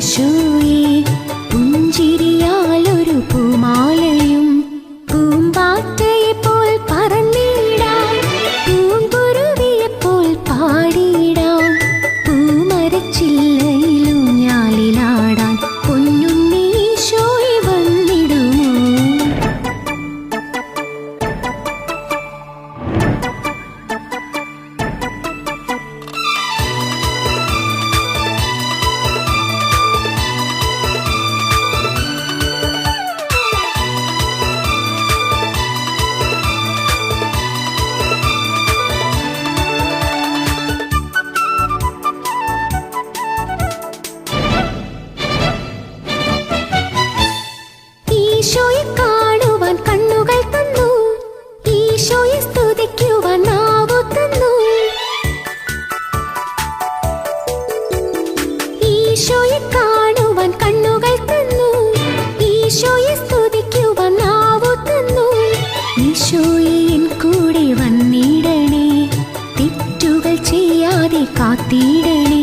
shoe കാണുവാൻ കണ്ണുകൾ തന്നു. ഈശോയെ സ്തുതിക്കുവാൻ നാവു തന്നു. ഈശോയെ കാണുവാൻ കണ്ണുകൾ തന്നു. ഈശോയെ സ്തുതിക്കുവാൻ നാവു തന്നു. ഈശോയെ എൻ കൂടെ വന്നിടണേ. തെറ്റുകൾ ചെയ്യാതെ കാത്തിടണേ.